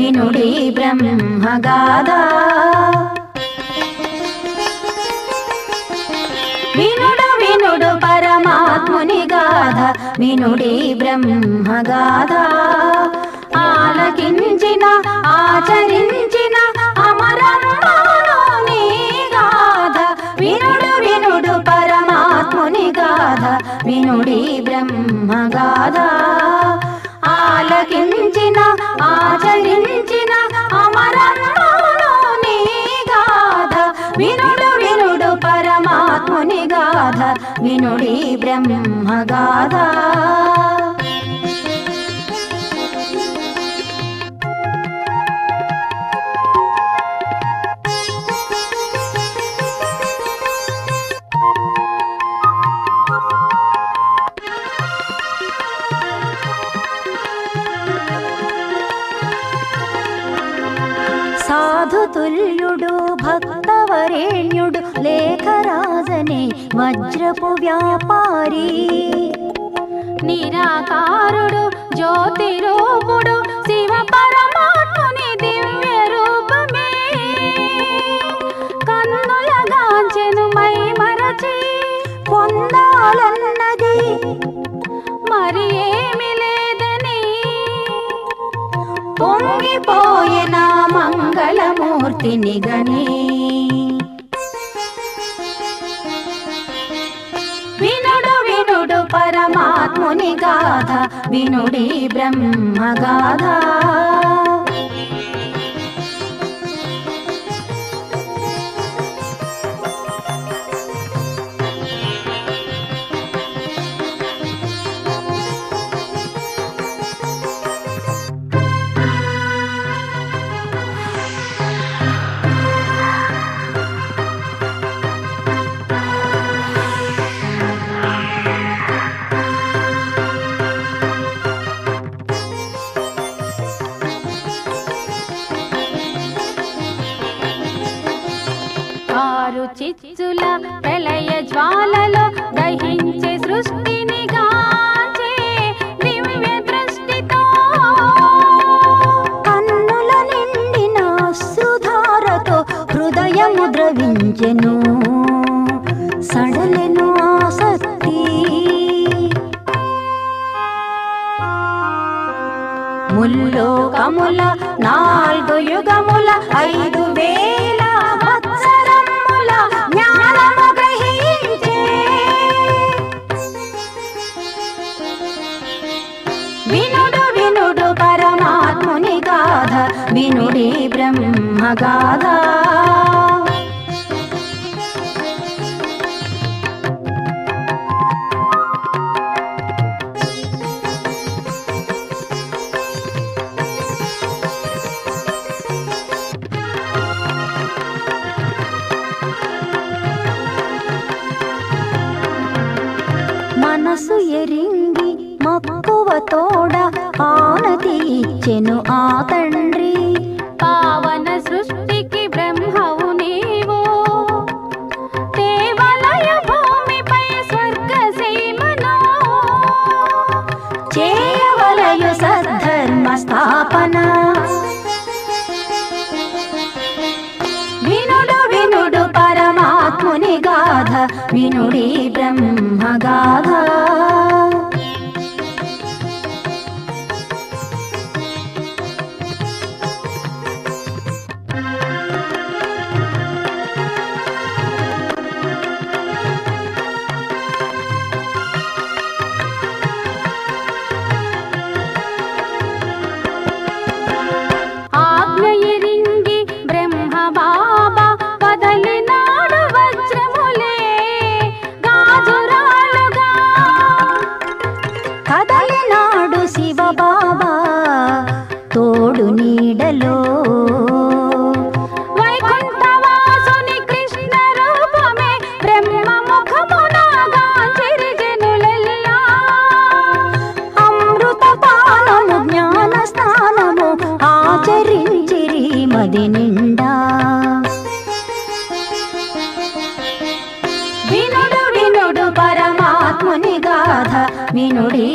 గాథ వినుడి బ్రహ్మగాథ. వినుడు వినుడు పరమాత్ముని గాథ వినుడి బ్రహ్మగాథ. ఆలకించిన ఆచరించిన అమరమ్మానుని గాథ వినుడు వినుడు పరమాత్ముని గాథ వినుడి బ్రహ్మగాథ. పలకించిన ఆచరించిన అమరమ్మానుని గాథ. వినుడు వినుడు పరమాత్ముని గాథ వినుడి బ్రహ్మ గాథ సాధుతుల్యుడు భక్తవరేణ్యుడు లేఖరాజనే వజ్రపు వ్యాపారి. నిరాకారుడు జ్యోతి రూపుడు శివ పరమాత్ముని దివ్య రూపమే. కన్నులగాంచెను మై మరచి పొందాలన్నది. మరి ఏమి లే పొంగిపోయిన మంగళమూర్తిని గని. వినుడు వినుడు పరమాత్ముని గాథ వినుడి బ్రహ్మగాథ. ద్రవించెను సడలెను ఆసక్తి ముల్లోకముల నాలుగు యుగముల ఐదు వేల వత్సరముల జ్ఞానము గ్రహించే. వినుడు వినుడు పరమాత్ముని గాథ వినుడి బ్రహ్మగాథ. మనసు ఎరింగి మక్కువ తోడ ఆనతి ఇచ్చెను ఆ తండ్రి. పావన సృష్టికి బ్రహ్మవు నీవో. గాథ వినుడి ఆచరించిరి నిండా. వినుడు వినుడు పరమాత్ముని గాథ వినుడి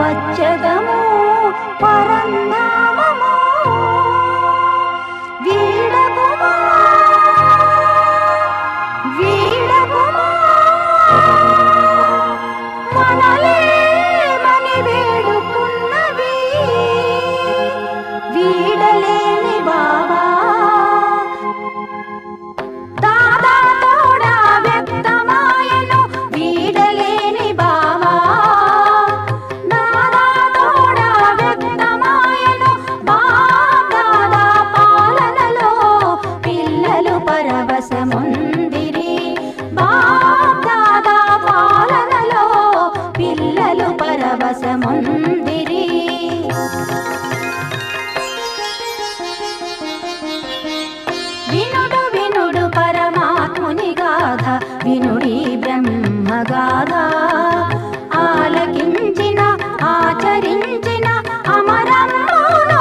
వచ్చదము. వినుడి ఆలకించిన ఆచరించిన అమరమ్మను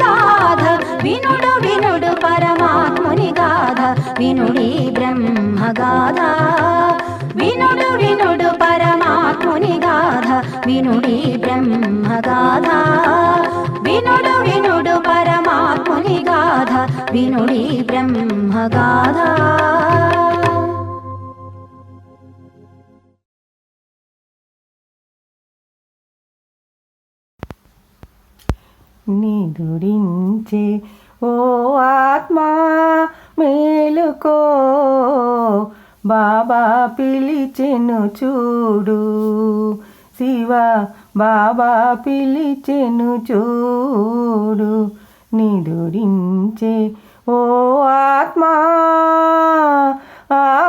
గాథ. వినుడు వినుడు పరమాత్ముని గాథ. వినుడి బ్రహ్మగాథ వినుడు వినుడు పరమాత్ముని గాథ. వినుడి బ్రహ్మగాథ వినుడు వినుడు పరమాత్ముని గాథ. వినుడి బ్రహ్మగాథ నిదురించే ఓ ఆత్మా మేలుకో. బాబా పిలిచెను చూడు. శివ బాబా పిలిచెను చూడు. నిదురించే ఓ ఆత్మా. ఆ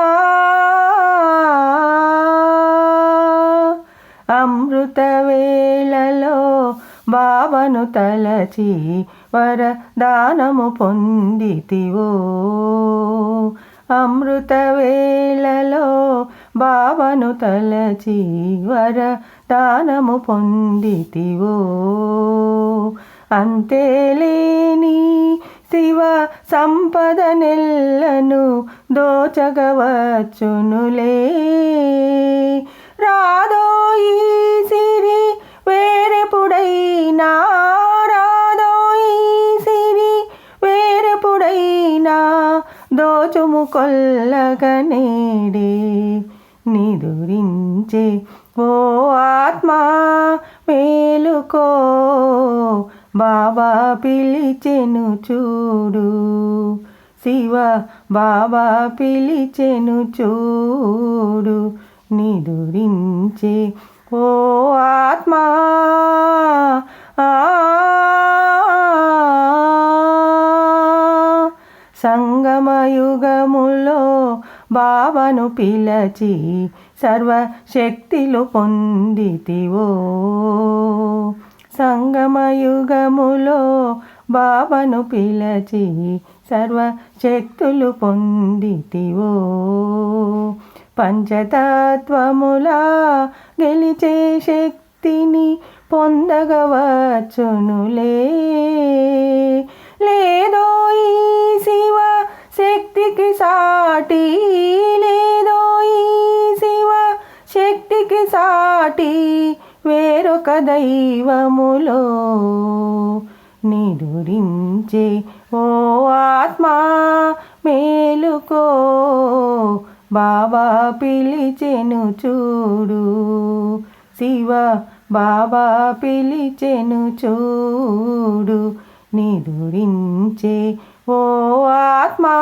అమృత బావను తలచి వరదానము పొందితివో. అమృత వేళలో బావను తలచి వరదానము పొందితివో. అంతేలేని శివ సంపద నెల్లను దోచగవచ్చునులే. రాధోయి సిరి వేరెపుడైనా రాదోయి దోచుము కొల్లగనేడే నిదురించే ఓ ఆత్మా మేలుకో బాబా పిలిచెను చూడు. శివ బాబా పిలిచెను చూడు. నిదురించే ఓ ఆత్మా బావను పిలచి సర్వశక్తిలు పొందితివో. సంగమయుగములో బావను పిలచి సర్వశక్తులు పొందితివో. పంచతత్వములా గెలిచే శక్తిని పొందగవచ్చునులే. లేదో ఈ శివ శక్తికి సాటి లేదో ఈ శివ. శక్తికి సాటి వేరొక దైవములో నిదురించే ఓ ఆత్మా మేలుకో. బాబా పిలిచెను చూడు. శివ బాబా పిలిచెను చూడు. నిదురించే ഓ ആത്മാ